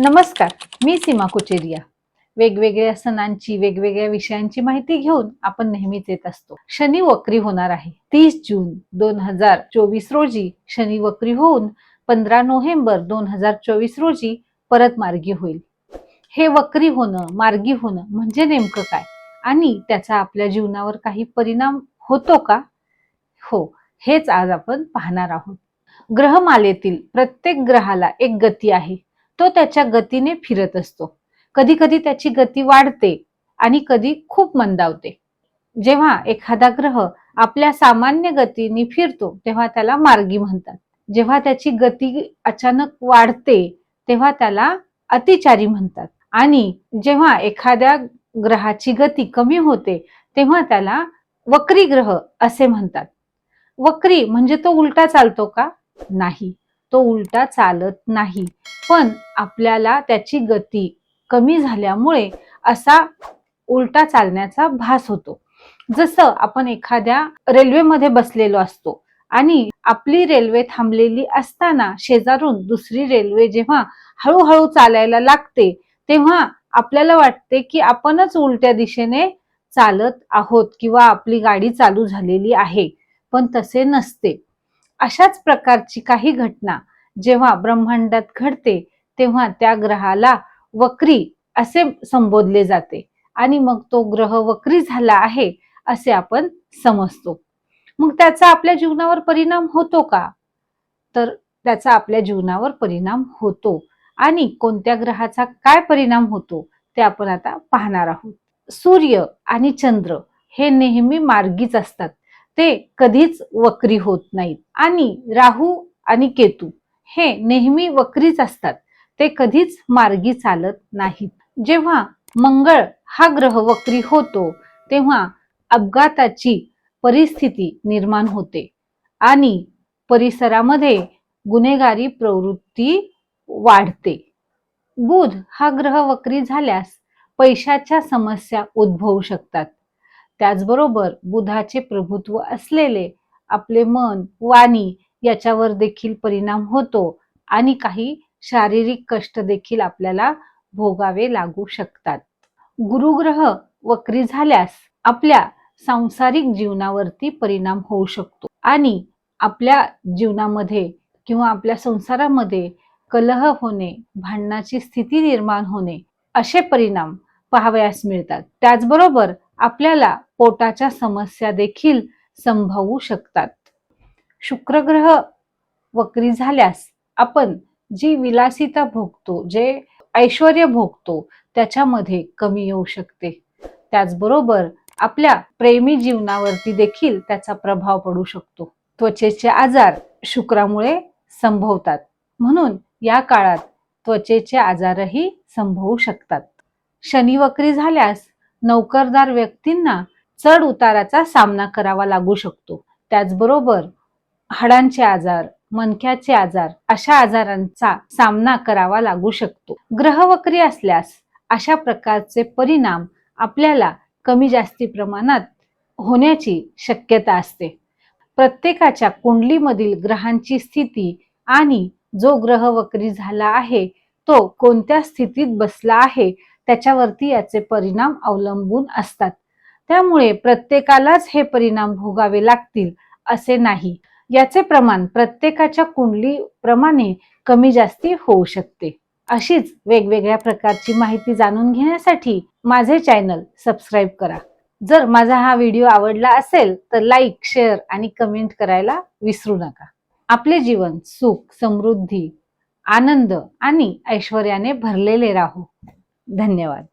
नमस्कार मी सीमा कुचेरिया. वेगवेगळ्या सणांची वेगवेगळ्या विषयांची माहिती घेऊन आपण नेहमीच येत असतो. शनी वक्री होणार आहे. तीस जून दोन हजार चोवीस रोजी शनी वक्री होऊन पंधरा नोव्हेंबर दोन हजार चोवीस रोजी परत मार्गी होईल. हे वक्री होणं मार्गी होणं म्हणजे नेमकं काय? आणि त्याचा आपल्या जीवनावर काही परिणाम होतो का? हो हेच आज आपण पाहणार आहोत. ग्रहमालेतील प्रत्येक ग्रहाला एक गती आहे. तो त्याच्या गतीने फिरत असतो. कधी कधी त्याची गती वाढते आणि कधी खूप मंदावते. जेव्हा एखादा ग्रह आपल्या सामान्य गतीने फिरतो तेव्हा त्याला मार्गी म्हणतात. जेव्हा त्याची गती अचानक वाढते तेव्हा त्याला अतिचारी म्हणतात. आणि जेव्हा एखाद्या ग्रहाची गती कमी होते तेव्हा त्याला वक्री ग्रह असे म्हणतात. वक्री म्हणजे तो उलटा चालतो का? नाही. तो उलटा चालत नाही. पण आपल्याला त्याची गती कमी झाल्यामुळे असा उलटा चालण्याचा भास होतो. जसं आपण एखाद्या रेल्वेमध्ये बसलेलो असतो आणि आपली रेल्वे थांबलेली असताना शेजारून दुसरी रेल्वे जेव्हा हळूहळू चालायला लागते तेव्हा आपल्याला वाटते की आपणच उलट्या दिशेने चालत आहोत किंवा आपली गाडी चालू झालेली आहे. पण तसे नसते. अशाच प्रकारची काही घटना जेव्हा ब्रह्मांडात घडते तेव्हा त्या ग्रहाला वक्री असे संबोधले जाते आणि मग तो ग्रह वक्री झाला आहे असे आपण समजतो. मग त्याचा आपल्या जीवनावर परिणाम होतो का? तर त्याचा आपल्या जीवनावर परिणाम होतो आणि कोणत्या ग्रहाचा काय परिणाम होतो ते आपण आता पाहणार आहोत. सूर्य आणि चंद्र हे नेहमी मार्गीच असतात. ते कधीच वक्री होत नाहीत. आणि राहू आणि केतू हे नेहमी वक्रीच असतात. ते कधीच मार्गी चालत नाहीत. जेव्हा मंगळ हा ग्रह वक्री होतो तेव्हा अपघाताची परिस्थिती निर्माण होते. आणि परिसरामध्ये गुन्हेगारी प्रवृत्ती वाढते. बुध हा ग्रह वक्री झाल्यास पैशाच्या समस्या उद्भवू शकतात. त्याचबरोबर बुधाचे प्रभुत्व असलेले आपले मन वाणी याच्यावर देखील परिणाम होतो आणि काही शारीरिक कष्ट देखील आपल्याला भोगावे लागू शकतात. गुरुग्रह वक्री झाल्यास आपल्या सांसारिक जीवनावरती परिणाम होऊ शकतो आणि आपल्या जीवनामध्ये किंवा आपल्या संसारामध्ये कलह होणे भांडणाची स्थिती निर्माण होणे असे परिणाम पाहावयास मिळतात. त्याचबरोबर आपल्याला पोटाच्या समस्या देखील संभवू शकतात. शुक्रग्रह वक्री झाल्यास आपण जी विलासिता भोगतो जे ऐश्वर भोगतो त्याच्यामध्ये कमी येऊ शकते. त्याचबरोबर आपल्या प्रेमी जीवनावरती देखील त्याचा प्रभाव पडू शकतो. त्वचेचे आजार शुक्रामुळे संभवतात. म्हणून या काळात त्वचेचे आजारही संभवू शकतात. शनी वक्री झाल्यास नौकरदार व्यक्तींना चढ उताराचा सामना करावा लागू शकतो. त्याचबरोबर हाडांचे आजार मनक्याचे आजार अशा आजारांचा सामना करावा लागू शकतो. ग्रह वक्री असल्यास अशा प्रकारचे परिणाम आपल्याला कमी जास्ती प्रमाणात होण्याची शक्यता असते. प्रत्येकाच्या कुंडलीमधील ग्रहांची स्थिती आणि जो ग्रह वक्री झाला आहे तो कोणत्या स्थितीत बसला आहे त्याच्यावरती याचे परिणाम अवलंबून असतात. त्यामुळे प्रत्येकालाच हे परिणाम भोगावे लागतील असे नाही. याचे प्रमाण प्रत्येकाच्या कुंडली प्रमाणे कमी जास्ती होऊ शकते. अशीच वेगवेगळ्या प्रकारची माहिती जाणून घेण्यासाठी माझे चॅनल सबस्क्राईब करा. जर माझा हा व्हिडिओ आवडला असेल तर लाईक शेअर आणि कमेंट करायला विसरू नका. आपले जीवन सुख समृद्धी आनंद आणि ऐश्वर्याने भरलेले राहो. धन्यवाद.